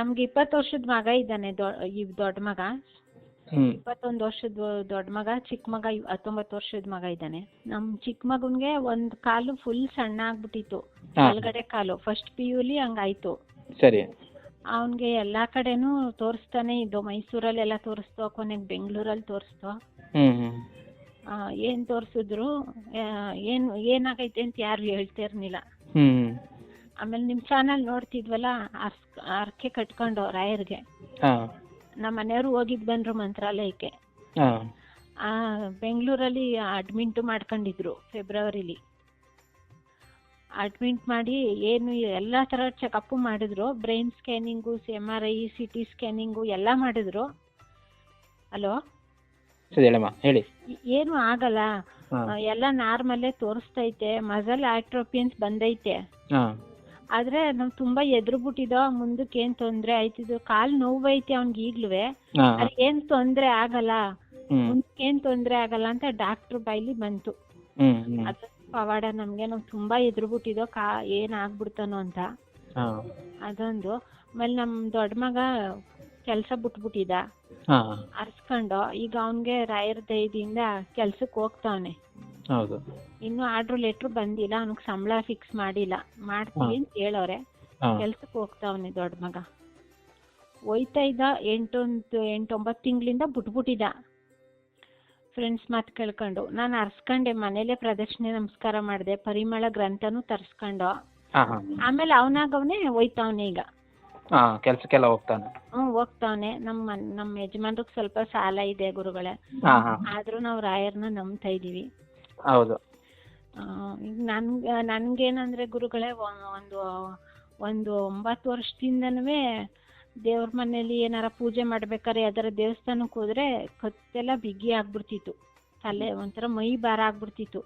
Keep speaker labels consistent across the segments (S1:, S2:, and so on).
S1: ನಮ್ಗೆ ಇಪ್ಪತ್ತು ವರ್ಷದ ಮಗ ಇದ್ದಾನೆ ಈ ದೊಡ್ಡ ಮಗ. ಇಪ್ಪತ್ತೊಂದು ವರ್ಷದ ದೊಡ್ಡ ಮಗ ಚಿಕ್ಕ ಮಗ ಹತ್ತೊಂಬತ್ತು ವರ್ಷದ ಮಗ ಇದ್ದಾನೆ. ನಮ್ ಚಿಕ್ಕ ಮಗನ್ಗೆ ಒಂದ್ ಕಾಲು ಫುಲ್ ಸಣ್ಣ ಆಗ್ಬಿಟ್ಟಿತ್ತು.
S2: ಒಳಗಡೆ
S1: ಕೆಳಗಡೆ ಕಾಲು ಫಸ್ಟ್ ಪಿ ಯುಲಿ ಹಂಗಾಯ್ತು.
S2: ಸರಿ.
S1: ಅವನಿಗೆ ಎಲ್ಲ ಕಡೆನೂ ತೋರಿಸ್ತಾನೆ ಇದ್ದು ಮೈಸೂರಲ್ಲೆಲ್ಲ ತೋರಿಸ್ತೋ ಕೊನೆಗೆ ಬೆಂಗಳೂರಲ್ಲಿ ತೋರಿಸ್ತೋ. ಏನ್ ತೋರಿಸಿದ್ರು ಏನು ಏನಾಗೈತೆ ಅಂತ ಯಾರು ಹೇಳ್ತಾ ಇರ್ಲಿಲ್ಲ
S2: ಹ್ಞೂ
S1: ಆಮೇಲೆ ನಿಮ್ಮ ಚಾನಲ್ ನೋಡ್ತಿದ್ವಲ್ಲ ಅರ್ಸ್ ಅರ್ಕೆ ಕಟ್ಕೊಂಡು ರಾಯರ್ಗೆ.
S2: ಹಾಂ.
S1: ನಮ್ಮ ಮನೆಯವರು ಹೋಗಿದ್ ಬಂದ್ರು ಮಂತ್ರಾಲಯಕ್ಕೆ.
S2: ಹಾಂ.
S1: ಆ, ಬೆಂಗಳೂರಲ್ಲಿ ಅಡ್ಮಿಂಟ್ ಮಾಡ್ಕೊಂಡಿದ್ರು ಫೆಬ್ರವರಿಲಿ ಅಡ್ಮಿಂಟ್ ಮಾಡಿ ಏನು ಎಲ್ಲ ತರ ಚೆಕಪ್ಪು ಮಾಡಿದ್ರು brain scanning M R I C T scanning ಎಲ್ಲ ಮಾಡಿದ್ರು. ಹಲೋ
S2: ಸರಿ ಹೇಳಮ್ಮ ಹೇಳಿ.
S1: ಏನು ಆಗಲ್ಲ.
S2: ಹಾಂ.
S1: ಆ, ಎಲ್ಲ ನಾರ್ಮಲ್ಲೇ ತೋರಿಸ್ತೈತೆ ಮಸಲ್ ಆಟ್ರೋಪಿಯನ್ಸ್ ಬಂದೈತೆ.
S2: ಹಾಂ.
S1: ಆದರೆ ನಾವು ತುಂಬಾ ಎದುರುಬಿಟ್ಟಿದ್ದೋ ಮುಂದಕ್ಕೆ ಏನ್ ತೊಂದ್ರೆ ಆಯ್ತಿದ್ದು ಕಾಲು ಕಾಲ್ ಅವ್ನಿಗೆ ಈಗಲೂ
S2: ಹಾಂ.
S1: ಏನ್ ತೊಂದರೆ ಆಗಲ್ಲ ಮುಂದಕ್ಕೆ ಏನು ತೊಂದರೆ ಆಗಲ್ಲ ಅಂತ ಡಾಕ್ಟರ್ ಬಾಯ್ಲಿ ಬಂತು. ಅದು ಪವಾಡ ನಮ್ಗೆ ನಾವು ತುಂಬಾ ಎದುರುಬಿಟ್ಟಿದ್ದೋ ಕಾ ಏನ್ ಆಗ್ಬಿಡ್ತಾನೋ ಅಂತ. ಅದೊಂದು. ಆಮೇಲೆ ನಮ್ ದೊಡ್ಡ ಮಗ ಕೆಲ್ಸ
S2: ಬಿಟ್ಬಿಟ್ಟಿದ.
S1: ಅರ್ಸ್ಕೊಂಡು ಈಗ ಅವ್ನ್ಗೆ ರಾಯರ ದಯದಿಂದ ಕೆಲ್ಸಕ್ ಹೋಗ್ತಾವನೆ.
S2: ಹೌದು.
S1: ಇನ್ನು ಆರ್ಡರ್ ಲೆಟರ್ ಬಂದಿಲ್ಲ ಅವನಿಗೆ ಸಂಬಳ ಫಿಕ್ಸ್ ಮಾಡಿಲ್ಲ. ಮಾಡ್ತೀವಿ ಅಂತ ಹೇಳೋರೆ. ಕೆಲ್ಸಕ್ಕೆ ಹೋಗ್ತಾವನೆ ದೊಡ್ಡ ಮಗ. ಹೋಯ್ತಾ ಇದ್ದ ಎಂಟೊಂದು ಎಂಟೊಂಬತ್ತು ತಿಂಗಳಿಂದ ಬಿಟ್ಬಿಟ್ಟಿದ್ದ. ಫ್ರೆಂಡ್ಸ್ ಮಾತು ಕೇಳ್ಕೊಂಡು ನಾನು ಅರ್ಸ್ಕೊಂಡೆ ಮನೇಲೆ ಪ್ರದಕ್ಷಿಣೆ ನಮಸ್ಕಾರ ಮಾಡಿದೆ ಪರಿಮಳ ಗ್ರಂಥನೂ ತರ್ಸ್ಕೊಂಡು. ಆಮೇಲೆ ಅವನಾಗವನೇ ಹೋಯ್ತಾವನೆ ಈಗ.
S2: ಕೆಲ್ಸಕ್ಕೆಲ್ಲ ಹೋಗ್ತಾನೆ.
S1: ಹ್ಞೂ ಹೋಗ್ತಾವನೆ ನಮ್ಮ ನಮ್ಮ ಯಜಮಾನ್ರಿಗೆ ಸ್ವಲ್ಪ ಸಾಲ ಇದೆ ಗುರುಗಳೇ. ಆದರೂ ನಾವು ರಾಯರ್ನ ನಂಬ್ತಾ ಇದ್ದೀವಿ
S2: ಹೌದು.
S1: ನನ್ಗೆ ಏನಂದ್ರೆ ಗುರುಗಳೇ ಒಂದು ಒಂದು ಒಂಬತ್ತು ವರ್ಷದಿಂದನೂ ದೇವ್ರ ಮನೇಲಿ ಏನಾರ ಪೂಜೆ ಮಾಡ್ಬೇಕಾದ್ರೆ ಯಾವ್ದಾರ ದೇವಸ್ಥಾನಕ್ಕೆ ಹೋದ್ರೆ ಕತ್ತೆಲ್ಲ ಬಿಗಿ ಆಗ್ಬಿಡ್ತಿತ್ತು. ತಲೆ ಒಂಥರ ಮೈ ಭಾರ ಆಗ್ಬಿಡ್ತಿತ್ತು.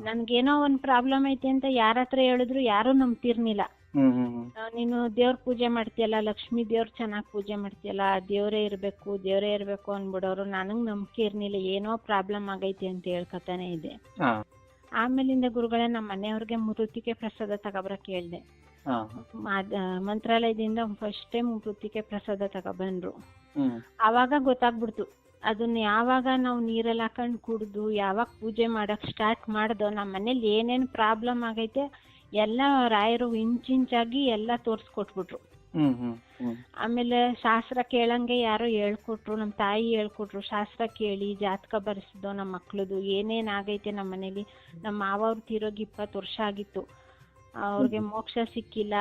S1: ನನ್ಗೇನೋ ಒಂದು ಪ್ರಾಬ್ಲಮ್ ಐತೆ ಅಂತ ಯಾರ ಹತ್ರ ಹೇಳಿದ್ರು ಯಾರು ನಂಬ್ತಿರ್ನಿಲ್ಲ ನೀನು ದೇವ್ರ ಪೂಜೆ ಮಾಡ್ತೀಯಲ್ಲ ಲಕ್ಷ್ಮಿ ದೇವ್ರು ಚೆನ್ನಾಗಿ ಪೂಜೆ ಮಾಡ್ತೀಯಲ್ಲ ದೇವರೇ ಇರಬೇಕು ದೇವರೇ ಇರಬೇಕು ಅಂದ್ಬಿಡೋರು ನನಗೆ ನಂಬಿಕೆ ಇರಲಿಲ್ಲ ಏನೋ ಪ್ರಾಬ್ಲಮ್ ಆಗೈತಿ ಅಂತ ಹೇಳ್ಕೊತಾನೆ ಇದೆ ಆಮೇಲಿಂದ ಗುರುಗಳೇ ನಮ್ಮ ಮನೆಯವ್ರಿಗೆ ಮೃತಿಕೆ ಪ್ರಸಾದ ತಗೊಬರಕ್ಕೆ ಹೇಳ್ದೆ. ಮಂತ್ರಾಲಯದಿಂದ ಫಸ್ಟ್ ಟೈಮ್ ಮೃತಿಕೆ ಪ್ರಸಾದ ತಗೊಬಂದ್ರು. ಅವಾಗ ಗೊತ್ತಾಗ್ಬಿಡ್ತು ಅದನ್ನ ಯಾವಾಗ ನಾವು ನೀರಲ್ಲಿ ಹಾಕೊಂಡು ಕುಡ್ದು ಯಾವಾಗ ಪೂಜೆ ಮಾಡಕ್ ಸ್ಟಾರ್ಟ್ ಮಾಡ್ದೋ ನಮ್ಮ ಮನೇಲಿ ಏನೇನ್ ಪ್ರಾಬ್ಲಮ್ ಆಗೈತೆ ಎಲ್ಲ ರಾಯರು ಇಂಚಿಂಚಾಗಿ ಎಲ್ಲ ತೋರಿಸ್ಕೊಟ್ಬಿಟ್ರು. ಆಮೇಲೆ ಶಾಸ್ತ್ರ ಕೇಳಂಗೆ ಯಾರೋ ಹೇಳ್ಕೊಟ್ರು ನಮ್ಮ ತಾಯಿ ಹೇಳ್ಕೊಟ್ರು ಶಾಸ್ತ್ರ ಕೇಳಿ ಜಾತಕ ಬರೆಸಿದ್ದು ನಮ್ಮ ಮಕ್ಳದು ಏನೇನ್ ಆಗೈತೆ ನಮ್ಮ ಮನೇಲಿ ನಮ್ಮ ಮಾವವ್ರು ತೀರೋಗಿ ಇಪ್ಪತ್ತು ವರ್ಷ ಆಗಿತ್ತು. ಅವ್ರಿಗೆ ಮೋಕ್ಷ ಸಿಕ್ಕಿಲ್ಲ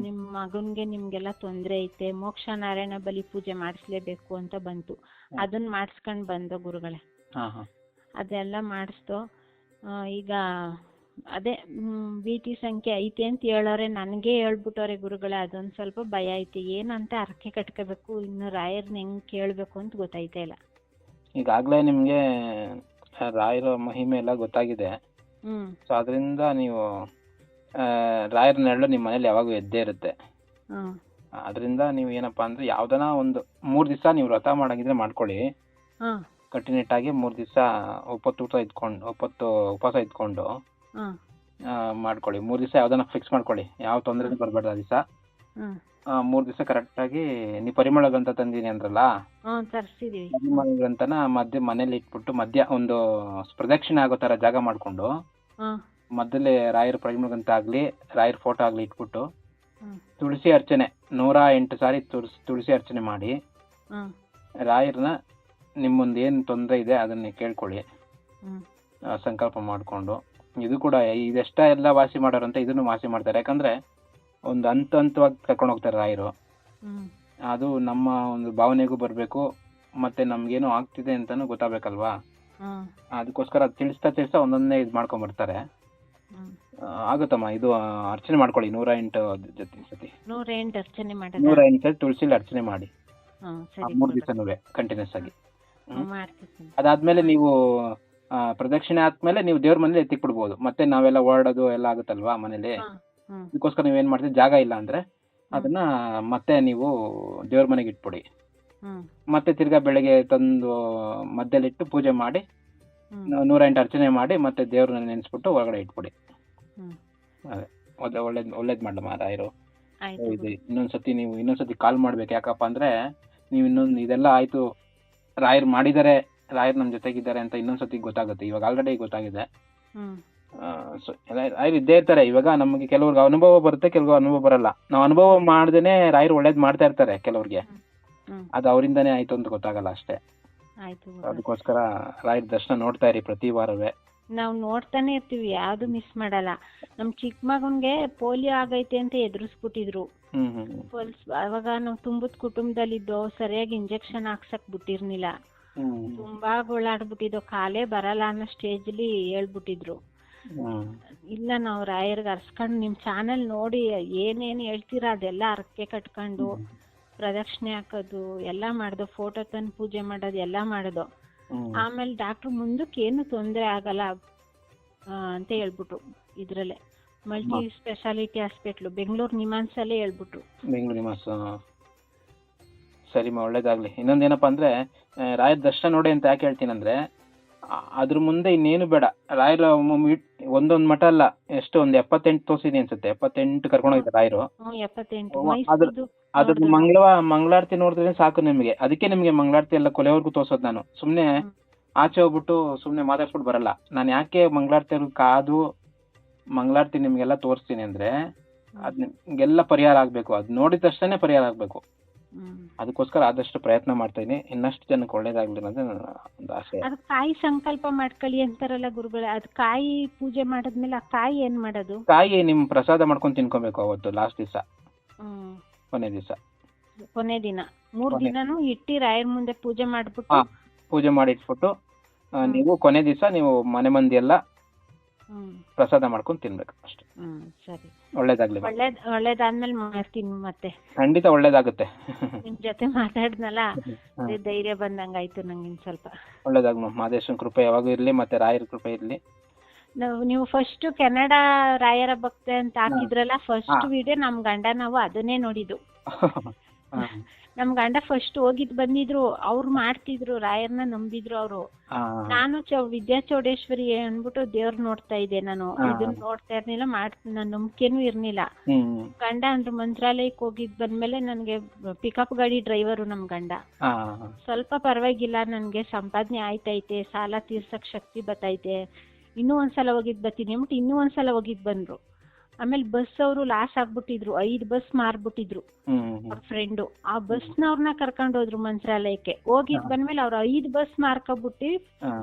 S1: ನಿಮ್ಮ ಮಗನ್ಗೆ ನಿಮ್ಗೆಲ್ಲ ತೊಂದರೆ ಐತೆ ಮೋಕ್ಷ ನಾರಾಯಣ ಬಲಿ ಪೂಜೆ ಮಾಡಿಸ್ಲೇಬೇಕು ಅಂತ ಬಂತು. ಅದನ್ನ ಮಾಡಿಸ್ಕೊಂಡು ಬಂದೋ ಗುರುಗಳೇ. ಅದೆಲ್ಲ ಮಾಡಿಸ್ದು ಈಗ ಅದೇ ಬಿ ಟಿ ಸಂಖ್ಯೆ ಐತೆ ಅಂತ ಹೇಳೋರೆ ನನಗೆ ಹೇಳ್ಬಿಟ್ಟವ್ರೆ ಗುರುಗಳೇ ಅದೊಂದು ಸ್ವಲ್ಪ ಭಯ ಐತೆ. ಏನಂತ ಅರ್ಕೆ ಕಟ್ಕೋಬೇಕು ಇನ್ನು ರಾಯರ್ನ ಹೆಂಗೆ ಕೇಳಬೇಕು ಅಂತ ಗೊತ್ತಾಯ್ತಾ ಇಲ್ಲ.
S2: ಈಗಾಗಲೇ ನಿಮಗೆ ರಾಯರ ಮಹಿಮೆ ಎಲ್ಲ ಗೊತ್ತಾಗಿದೆ.
S1: ಹ್ಞೂ
S2: ಸೊ ಅದರಿಂದ ನೀವು ಆ, ರಾಯರ ನೆರಳು ನಿಮ್ಮ ಮನೇಲಿ ಯಾವಾಗೂ ಎದ್ದೇ ಇರುತ್ತೆ. ಅದರಿಂದ ನೀವು ಏನಪ್ಪ ಅಂದ್ರೆ ಯಾವ್ದನ ಒಂದು ಮೂರು ದಿವಸ ನೀವು ವ್ರತ ಮಾಡಂಗಿದ್ರೆ ಮಾಡ್ಕೊಳ್ಳಿ.
S1: ಹಾಂ.
S2: ಕಟ್ಟುನಿಟ್ಟಾಗಿ ಮೂರು ದಿವಸ ಒಪ್ಪತ್ತು ಊಟ ಇದ್ಕೊಂಡು ಒಪ್ಪತ್ತು ಉಪವಾಸ ಇದ್ಕೊಂಡು ಮಾಡ್ಕೊಳ್ಳಿ. ಮೂರು ದಿವಸ ಯಾವ್ದಾನ ಫಿಕ್ಸ್ ಮಾಡ್ಕೊಳ್ಳಿ. ಯಾವ ತೊಂದರೆ ಬರಬೇಡ ಆ ದಿವಸ. ಮೂರು ದಿವಸ ಕರೆಕ್ಟಾಗಿ ನೀವು ಪರಿಮಳ ಗ್ರಂಥ ತಂದೀನಿ ಅಂದ್ರಲ್ಲ? ಪರಿಮಳ ಗ್ರಂಥನ ಮಧ್ಯ ಮನೇಲಿ ಇಟ್ಬಿಟ್ಟು ಮಧ್ಯ ಒಂದು ಪ್ರದಕ್ಷಿಣೆ ಆಗೋ ಥರ ಜಾಗ ಮಾಡ್ಕೊಂಡು ಮೊದಲೇ ರಾಯರ ಪರಿಮಳ ಗ್ರಂಥ ಆಗಲಿ ರಾಯರ ಫೋಟೋ ಆಗಲಿ ಇಟ್ಬಿಟ್ಟು ತುಳಸಿ ಅರ್ಚನೆ ನೂರ ಎಂಟು ಸಾರಿ ತುಳಸಿ ತುಳಸಿ ಅರ್ಚನೆ ಮಾಡಿ
S1: ರಾಯರ್ನ
S2: ರಾಯರನ್ನ ನಿಮ್ಮೊಂದು ಏನು ತೊಂದರೆ ಇದೆ ಅದನ್ನ ಕೇಳ್ಕೊಳ್ಳಿ. ಸಂಕಲ್ಪ ಮಾಡಿಕೊಂಡು. ಇದು ಕೂಡ ಇದೆಷ್ಟ ಎಲ್ಲ ವಾಸಿ ಮಾಡೋರು ಅಂತ ಇದನ್ನು ವಾಸಿ ಮಾಡ್ತಾರೆ. ಯಾಕಂದ್ರೆ ಒಂದು ಹಂತ ಹಂತವಾಗಿ ಕರ್ಕೊಂಡು ಹೋಗ್ತಾರೆ ರಾಯರು. ಅದು ನಮ್ಮ ಒಂದು ಭಾವನೆಗೂ ಬರಬೇಕು ಮತ್ತೆ ನಮ್ಗೇನು ಆಗ್ತಿದೆ ಅಂತಾನು ಗೊತ್ತಾಗಬೇಕಲ್ವಾ? ಅದಕ್ಕೋಸ್ಕರ ಅದು ತಿಳಿಸ್ತಾ ತಿಳಿಸ್ತಾ ಒಂದೊಂದೇ ಇದು
S1: ಮಾಡ್ಕೊಂಡ್
S2: ಬರ್ತಾರೆ ಆಗುತ್ತಮ್ಮ ಇದು ಅರ್ಚನೆ ಮಾಡ್ಕೊಳ್ಳಿ ನೂರ ಎಂಟು ಜೊತೆ ಸತಿ.
S1: ನೂರ ಎಂಟು ಅರ್ಚನೆ
S2: ನೂರ
S1: ಮಾಡೋದ
S2: ಎಂಟು ಸತಿ ತುಳಸಿಲಿ ಅರ್ಚನೆ ಮಾಡಿ. ಮೂರ್. ದಿವಸನೂ ಕಂಟಿನ್ಯೂಸ್ ಆಗಿ. ಅದಾದ್ಮೇಲೆ ನೀವು ಪ್ರದಕ್ಷಿಣೆ ಆದ್ಮೇಲೆ ನೀವು ದೇವ್ರ ಮನೇಲಿ ಎತ್ತಿಕ್ ಬಿಡ್ಬೋದು ಮತ್ತೆ ನಾವೆಲ್ಲ ಓಡಾಡೋದು ಎಲ್ಲ ಆಗುತ್ತಲ್ವಾ ಮನೇಲಿ?
S1: ಅದಕ್ಕೋಸ್ಕರ ನೀವ್
S2: ಏನ್ ಮಾಡ್ತೀರಿ? ಮಾಡ್ತೀವಿ ಜಾಗ ಇಲ್ಲ ಅಂದ್ರೆ ಅದನ್ನ ಮತ್ತೆ ನೀವು ದೇವ್ರ ಮನೆಗೆ ಇಟ್ಬಿಡಿ. ಮತ್ತೆ ತಿರ್ಗಾ ಬೆಳಿಗ್ಗೆ ತಂದು ಮಧ್ಯದಲ್ಲಿಟ್ಟು ಪೂಜೆ ಮಾಡಿ ನೂರ ಎಂಟು ಅರ್ಚನೆ ಮಾಡಿ ಮತ್ತೆ ದೇವ್ರನ್ನ ನೆನ್ಸ್ಬಿಟ್ಟು ಒಳಗಡೆ ಇಟ್ಬಿಡಿ. ಅದೇ. ಒಳ್ಳೇದ್ ಒಳ್ಳೇದ್ ಮಾಡ್ಲಿ ಮಾಡಮ್ಮ ರಾಯರು ಇದು ಇನ್ನೊಂದ್ಸತಿ ನೀವು ಇನ್ನೊಂದ್ಸತಿ ಕಾಲ್ ಮಾಡ್ಬೇಕು. ಯಾಕಪ್ಪ ಅಂದ್ರೆ ನೀವು ಇನ್ನೊಂದು ಇದೆಲ್ಲ ಆಯ್ತು. ರಾಯರ್ ಮಾಡಿದ್ದಾರೆ ರಾಯರ್ ನಮ್ಮ ಜೊತೆಗಿದ್ದಾರೆ ಅಂತ ಇನ್ನೊಂದ್ಸತಿ ಗೊತ್ತಾಗುತ್ತೆ. ಇವಾಗ ಆಲ್ರೆಡಿ ಗೊತ್ತಾಗಿದೆ. ಸೊ ರಾಯರ್ ಇದ್ದೇ ಇರ್ತಾರೆ. ಇವಾಗ ನಮಗೆ ಕೆಲವ್ರಿಗೆ ಅನುಭವ ಬರುತ್ತೆ ಕೆಲವ್ರಿಗೆ ಅನುಭವ ಬರಲ್ಲ. ನಾವು ಅನುಭವ ಮಾಡ್ದೇನೆ ರಾಯರ್ ಒಳ್ಳೇದ್ ಮಾಡ್ತಾ ಇರ್ತಾರೆ ಕೆಲವ್ರಿಗೆ. ಅದು ಅವರಿಂದಾನೇ ಆಯ್ತು ಅಂತ ಗೊತ್ತಾಗಲ್ಲ ಅಷ್ಟೇ.
S1: ಆಯ್ತು
S2: ಅದಕ್ಕೋಸ್ಕರ ರಾಯರ್ ದರ್ಶನ ನೋಡ್ತಾ ಇರಿ ಪ್ರತಿ ವಾರವೇ.
S1: ನಾವು ನೋಡ್ತಾನೆ ಇರ್ತೀವಿ ಯಾವ್ದು ಮಿಸ್ ಮಾಡಲ್ಲ. ನಮ್ ಚಿಕ್ಕ ಮಗನ್ಗೆ ಪೋಲಿಯೋ ಆಗೈತೆ ಅಂತ ಎದುರಿಸ್ಬಿಟ್ಟಿದ್ರು. ಅವಾಗ ನಾವು ತುಂಬದ ಕುಟುಂಬದಲ್ಲಿದ್ದೋ ಸರಿಯಾಗಿ ಇಂಜೆಕ್ಷನ್ ಹಾಕ್ಸಕ್ ಬಿಟ್ಟಿರ್ನಿಲ್ಲ
S2: ಹ್ಮ್
S1: ತುಂಬಾ ಗೋಳಾಡ್ಬಿಟ್ಟಿದ್ದು ಕಾಲೇ ಬರಲ್ಲ ಅನ್ನೋ ಸ್ಟೇಜ್ಲಿ ಹೇಳ್ಬಿಟ್ಟಿದ್ರು. ಇಲ್ಲ ನಾವು ರಾಯರ್ಗೆ ಅರ್ಸ್ಕೊಂಡು ನಿಮ್ ಚಾನಲ್ ನೋಡಿ ಏನೇನ್ ಹೇಳ್ತೀರಾ ಅದೆಲ್ಲ ಹರಕೆ ಕಟ್ಕೊಂಡು ಪ್ರದಕ್ಷಿಣೆ ಹಾಕೋದು ಎಲ್ಲಾ ಮಾಡೋದು ಫೋಟೋ ತಂದು ಪೂಜೆ ಮಾಡೋದು ಎಲ್ಲಾ ಮಾಡೋದು. ಆಮೇಲೆ ಡಾಕ್ಟರ್ ಮುಂದಕ್ಕೆ ಏನು ತೊಂದರೆ ಆಗಲ್ಲ ಅಂತ ಹೇಳ್ಬಿಟ್ರು ಇದ್ರಲ್ಲೇ. ಮಲ್ಟಿ ಸ್ಪೆಷಾಲಿಟಿ ಹಾಸ್ಪಿಟ್ಲು ಬೆಂಗಳೂರು ನಿಮಾನ್ಸಲ್ಲೇ ಹೇಳ್ಬಿಟ್ರು.
S2: ಬೆಂಗಳೂರು ಸರಿಮಾ ಒಳ್ಳೇದಾಗ್ಲಿ. ಇನ್ನೊಂದೇನಪ್ಪ ಅಂದ್ರೆ ರಾಯರ ದರ್ಶನ ನೋಡಿ ಅಂತ ಯಾಕೆ ಹೇಳ್ತೀನಂದ್ರೆ ಅಂದ್ರೆ ಅದ್ರ ಮುಂದೆ ಇನ್ನೇನು ಬೇಡ. ರಾಯರ ಒಂದೊಂದು ಮಠ ಅಲ್ಲ ಎಷ್ಟು ಒಂದು ಎಪ್ಪತ್ತೆಂಟು ತೋರಿಸಿದೆ ಅನ್ಸುತ್ತೆ. ಎಪ್ಪತ್ತೆಂಟು ಕರ್ಕೊಂಡು ಹೋಗಿದ್ದಾರೆ ರಾಯರು. ಅದ್ರ-
S1: ಮೈಸೂರ್ದು
S2: ಮಂಗಳವ ಮಂಗಳಾರತಿ ನೋಡಿದ್ರೆ ಸಾಕು ನಿಮಗೆ. ಅದಕ್ಕೆ ನಿಮಗೆ ಮಂಗಳಾರತಿ ಎಲ್ಲ ಕೊಲೆವರ್ಗು ತೋರ್ಸೋದು ನಾನು. ಸುಮ್ಮನೆ ಆಚೆ ಹೋಗ್ಬಿಟ್ಟು ಸುಮ್ಮನೆ ಮಾತಾಡ್ಸ್ಬಿಟ್ಟು ಬರಲ್ಲ. ನಾನು ಯಾಕೆ ಮಂಗಳಾರತಿ ಕಾದು ಮಂಗಳಾರತಿ ನಿಮಗೆಲ್ಲ ತೋರಿಸ್ತೀನಿ ಅಂದ್ರೆ ಅದ್ ನಿಮ್ಗೆಲ್ಲ ಪರಿಹಾರ ಆಗ್ಬೇಕು. ಅದ್ ನೋಡಿದ ತಕ್ಷಣ ಪರಿಹಾರ ಆಗ್ಬೇಕು. ಅದಕ್ಕೋಸ್ಕರ ಆದಷ್ಟು ಪ್ರಯತ್ನ ಮಾಡ್ತಾ ಇದ್ದೀನಿ ಇನ್ನಷ್ಟು ಜನಕ್ಕೆ ಒಳ್ಳೇದಾಗ್ಲಿ ಅನ್ನೋದು ನನ್ನ ಒಂದು ಆಸೆ.
S1: ಅದು ಕಾಯಿ ಸಂಕಲ್ಪ ಮಾಡ್ಕೊಳ್ಳಿ ಅಂತಾರಲ್ಲ ಗುರುಗಳು. ಅದು ಕಾಯಿ ಪೂಜೆ ಮಾಡಿದ್ಮೇಲೆ ಆ ಕಾಯಿ ಏನ್ ಮಾಡೋದು?
S2: ಕಾಯಿ ನಿಮ್ ಪ್ರಸಾದ ಮಾಡ್ಕೊಂಡು ತಿನ್ಕೊಬೇಕು ಅವತ್ತು ಲಾಸ್ಟ್ ದಿವಸ.
S1: ಹ್ಮ್.
S2: ಕೊನೆ ದಿವಸ.
S1: ಕೊನೆ ದಿನ. ಮೂರ್
S2: ಕೊನೆ.
S1: ದಿನಾನು ಇಟ್ಟಿ ರಾಯರ್ ಮುಂದೆ ಪೂಜೆ ಮಾಡ್ಬಿಟ್ಟು
S2: ಹಾ. ಪೂಜೆ ಮಾಡಿಟ್ಬಿಟ್ಟು ಆ, ನೀವು ಕೊನೆ ದಿವಸ ನೀವು ಮನೆ ಮಂದಿ ಎಲ್ಲ
S1: ಹ್ಮ್.
S2: ಪ್ರಸಾದ ಮಾಡ್ಕೊಂಡು ತಿನ್ಬೇಕು ಅಷ್ಟೇ.
S1: ಹ್ಮ್ ಸರಿ.
S2: ಒಳ್ಳೇದಾಗ್ಲಿ.
S1: ಒಳ್ಳೇದ್ ಒಳ್ಳೇದಾದ್ಮೇಲೆ ಮಾಡ್ತೀನಿ ಮತ್ತೆ
S2: ಖಂಡಿತ ಒಳ್ಳೇದಾಗುತ್ತೆ
S1: ನಿಮ್ ಜೊತೆ
S2: ಮಾತಾಡ್ದಲ್ಲ.
S1: ಅದೇ ಧೈರ್ಯ ಬಂದಂಗಾಯ್ತು ನಂಗೆ ಇನ್ ಸ್ವಲ್ಪ
S2: ಒಳ್ಳೇದಾಗ ಮಾದೇಶನ್ ಕೃಪೆ ಯಾವಾಗ ಇರ್ಲಿ ಮತ್ತೆ ರಾಯರ ಕೃಪೆ ಇರ್ಲಿ
S1: ನಾವು ನೀವು ಫಸ್ಟ್ ಕೆನಡಾ ರಾಯರ ಭಕ್ತ ಅಂತ ಹಾಕಿದ್ರಲ್ಲ ಫಸ್ಟ್
S2: ಹಾ.
S1: ವಿಡಿಯೋ ನಮ್ ಗಂಡ ನಾವು ಅದನ್ನೇ ನೋಡಿದ್ದು. ನಮ್ ಗಂಡ ಫಸ್ಟ್ ಹೋಗಿದ್ ಬಂದಿದ್ರು ಅವ್ರು ಮಾಡ್ತಿದ್ರು ರಾಯರ್ನ ನಂಬಿದ್ರು ಅವರು. ನಾನು ಚೌ ವಿದ್ಯಾ ಚೌಡೇಶ್ವರಿ ಅನ್ಬಿಟ್ಟು ದೇವ್ರ ನೋಡ್ತಾ ಇದ್ದೆ ನಾನು. ಇದನ್ನ ನೋಡ್ತಾ ಇರ್ಲಿಲ್ಲ ಮಾಡ್ ನನ್ ನಂಬಿಕೆನೂ ಇರ್ಲಿಲ್ಲ. ಗಂಡ ಅಂದ್ರೆ ಮಂತ್ರಾಲಯಕ್ಕೆ ಹೋಗಿದ್ ಬಂದ್ಮೇಲೆ ನನ್ಗೆ ಪಿಕಪ್ ಗಾಡಿ ಡ್ರೈವರು ನಮ್ ಗಂಡ. ಸ್ವಲ್ಪ ಪರವಾಗಿಲ್ಲ ನನ್ಗೆ ಸಂಪಾದನೆ ಆಯ್ತೈತೆ ಸಾಲ ತೀರ್ಸಕ್ ಶಕ್ತಿ ಬತ್ತೈತೆ ಇನ್ನೂ ಒಂದ್ಸಲ ಹೋಗಿದ್ ಬತ್ತೀನಿ ಅಂದ್ಬಿಟ್ಟು ಇನ್ನೂ ಒಂದ್ಸಲ ಹೋಗಿದ್ ಬಂದ್ರು. ಆಮೇಲೆ ಬಸ್ ಅವರು ಲಾಸ್ ಆಗ್ಬಿಟ್ಟಿದ್ರು ಐದು ಬಸ್ ಮಾರ್ಬಿಟ್ಟಿದ್ರು. ಅವ್ರ ಫ್ರೆಂಡು ಆ ಬಸ್ನವ್ರನ್ನ ಕರ್ಕೊಂಡು ಹೋದ್ರು ಮಂತ್ರಾಲಯಕ್ಕೆ ಹೋಗಿದ್ ಬಂದ್ಮೇಲೆ ಅವ್ರು ಐದು ಬಸ್ ಮಾರ್ಕೊಬಿಟ್ಟು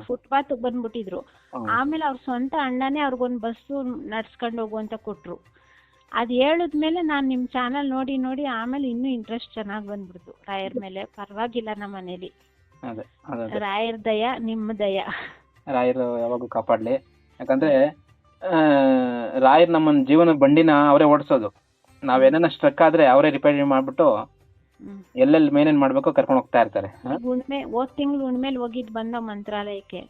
S1: ಫುಟ್ಪಾತ್ ಬಂದ್ಬಿಟ್ಟಿದ್ರು. ಆಮೇಲೆ ಅವ್ರ ಸ್ವಂತ ಅಣ್ಣನೇ ಅವ್ರಿಗೊಂದು ಬಸ್ಸು ನಡ್ಸ್ಕೊಂಡು ಹೋಗುವಂತ ಕೊಟ್ರು. ಅದ್ ಹೇಳದ್ಮೇಲೆ ನಾನು ನಿಮ್ ಚಾನಲ್ ನೋಡಿ ನೋಡಿ ಆಮೇಲೆ ಇನ್ನೂ ಇಂಟ್ರೆಸ್ಟ್ ಚೆನ್ನಾಗಿ ಬಂದ್ಬಿಡ್ತು. ರಾಯರ್ ಮೇಲೆ. ಪರವಾಗಿಲ್ಲ ನಮ್ಮ ಮನೇಲಿ. ರಾಯರ್ ದಯ ನಿಮ್ಮ ದಯ.
S2: ರಾಯರು ಯಾವಾಗೂ ಕಾಪಾಡ್ಲಿ. ಯಾಕಂದ್ರೆ ರಾಯರ್ ನಮ್ಮ ಜೀವನ ಬಂಡಿನ ಅವರೇ ಓಡಿಸೋದು. ನಾವೇನ ಸ್ಟ್ರಕ್ ಆದ್ರೆ ಅವರೇ ರಿಪೇರಿ ಮಾಡ್ಬಿಟ್ಟು. ಎಲ್ಲೆಲ್ಲಿ ಮೇನೇನ್ ಮಾಡ್ಬೇಕು ಕರ್ಕೊಂಡು ಹೋಗ್ತಾ ಇರ್ತಾರೆ. ಹಾ?
S1: ಈಗ ಉಣ್ಮೆ ಹೋದ್ ತಿಂಗಳು ಉಣ್ಮೇಲೆ ಹೋಗಿದ್ ಬಂದ ಮಂತ್ರಾಲಯಕ್ಕೆ.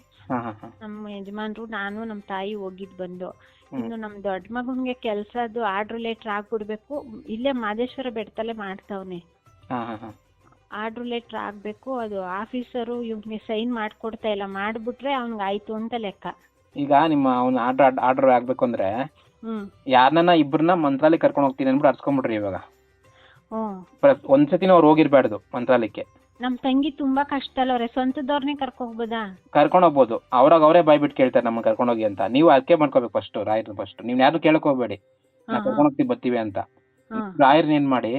S1: ನಮ್ಮ ಯಜಮಾನ್ರು ನಾನು ನಮ್ಮ ತಾಯಿ ಹೋಗಿದ್ ಬಂದು. ಇನ್ನು ನಮ್ಮ ದೊಡ್ಡ ಮಗನ್ಗೆ ಕೆಲ್ಸದ್ದು ಆರ್ಡ್ರ್ ರಿಲೇಟರ್ ಆಗ್ಬಿಡ್ಬೇಕು. ಇಲ್ಲೇ ಮಾದೇಶ್ವರ ಬೆಟ್ಟದಲ್ಲೇ ಮಾಡ್ತಾವ್ನೆ.
S2: ಆರ್ಡ್ ರಿಲೇಟರ್ ಆಗ್ಬೇಕು
S1: ಆರ್ಡ್ರ್ ಲೆಟ್ರ್ ಆಗಬೇಕು. ಅದು ಆಫೀಸರು ಇವ್ನಿಗೆ ಸೈನ್ ಮಾಡ್ಕೊಡ್ತಾ ಇಲ್ಲ. ಮಾಡ್ಬಿಟ್ರೆ ಅವ್ನಿಗೆ ಆಯ್ತು ಅಂತ ಲೆಕ್ಕ.
S2: ಈಗ ನಿಮ್ಮ ಅವ್ನ ಆರ್ಡರ್ ಆರ್ಡರ್ ಆಗ್ಬೇಕು ಅಂದ್ರೆ ಯಾರನ್ನ ಇಬ್ಬರನ್ನ ಮಂತ್ರಾಲಯ ಕರ್ಕೊಂಡು ಹೋಗ್ತೀನಿ ಅಂದ್ಬಿಟ್ಟು ಅರ್ಸ್ಕೊಂಡ್ಬಿಡ್ರಿ ಇವಾಗ. ಪ್ರ- ಒಂದ್ಸತಿನೂ ಅವ್ರು ಹೋಗಿರ್ಬಾರ್ದು ಮಂತ್ರಾಲಯಕ್ಕೆ.
S1: ನಮ್ ತಂಗಿ ತುಂಬಾ ಕಷ್ಟ ಅಲ್ಲವ್ರೆ ಸ್ವಂತದವ್ರನ್ನೇ ಕರ್ಕೋಗ್ಬೋದಾ?
S2: ಕರ್ಕೊಂಡು ಹೋಗ್ಬೋದು. ಅವ್ರಾಗ ಅವರೇ ಬಾಯ್ ಬಿಟ್ಟು ಕೇಳ್ತಾರೆ ನಮ್ಮನ್ನ ಕರ್ಕೊಂಡು ಹೋಗಿ ಅಂತ. ನೀವು ಅದಕ್ಕೆ ಮಾಡ್ಕೋಬೇಕು ಫಸ್ಟ್ ರಾಯರ್ ಫಸ್ಟ್ ನೀವು ಯಾರು ಕೇಳಕ್ ಹೋಗ್ಬೇಡಿ. ನಾ
S1: ಹಾಂ
S2: ಕರ್ಕೊಂಡು ಹೋಗ್ತೀವಿ ಬರ್ತೀವಿ ಅಂತ.
S1: ರಾಯರ್
S2: ರಾಯರ್ನ ಏನ್ ಮಾಡಿ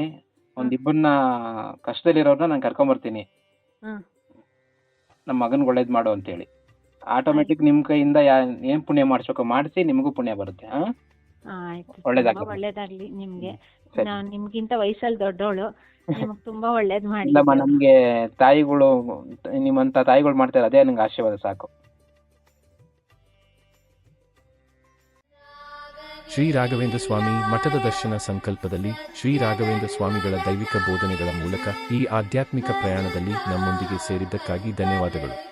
S2: ಒಂದಿಬ್ಬರನ್ನ ಕಷ್ಟದಲ್ಲಿರೋರ್ನ ನಾನು ಕರ್ಕೊಂಬರ್ತೀನಿ
S1: ಬರ್ತೀನಿ.
S2: ನಮ್ಮ ಮಗನ್ಗೆ ಒಳ್ಳೇದ್ ಮಾಡು ಅಂತೇಳಿ. ಆಟೋಮೆಟಿಕ್ ನಿಮ್ ಕೈಯಿಂದ ಯಾ ಏನ್ ಪುಣ್ಯ ಮಾಡಿಸ್ಬೇಕು ಮಾಡಿಸಿ ನಿಮಗೂ ಪುಣ್ಯ ಬರುತ್ತೆ ಹಾ?
S1: ಆಯ್ತು.
S2: ಒಳ್ಳೇದಾಗ್ಲಿ.
S1: ತುಂಬಾ ಒಳ್ಳೇದಾಗ್ಲಿ ನಿಮ್ಗೆ.
S2: ಸರಿ.
S1: ನಾನು ನಿಮ್ಗಿಂತ ವಯಸ್ಸಲ್ಲಿ ದೊಡ್ಡವಳು. ನಿಮಗೆ ತುಂಬಾ ಒಳ್ಳೇದ್ ಮಾಡಿ.
S2: ಇಲ್ಲಮ್ಮ ನಮ್ಗೆ ತಾಯಿಗಳು ನಿಮ್ಮಂತ ತಾಯಿಗಳು ಮಾಡ್ತಾರೆ ಅದೇ ನಂಗೆ ಆಶೀರ್ವಾದ ಸಾಕು.
S3: ಶ್ರೀ ರಾಘವೇಂದ್ರ ಸ್ವಾಮಿ ಮಠದ ದರ್ಶನ ಸಂಕಲ್ಪದಲ್ಲಿ ಶ್ರೀ ರಾಘವೇಂದ್ರ ಸ್ವಾಮಿಗಳ ದೈವಿಕ ಬೋಧನೆಗಳ ಮೂಲಕ ಈ ಆಧ್ಯಾತ್ಮಿಕ ಪ್ರಯಾಣದಲ್ಲಿ ನಮ್ಮೊಂದಿಗೆ ಸೇರಿದ್ದಕ್ಕಾಗಿ ಧನ್ಯವಾದಗಳು.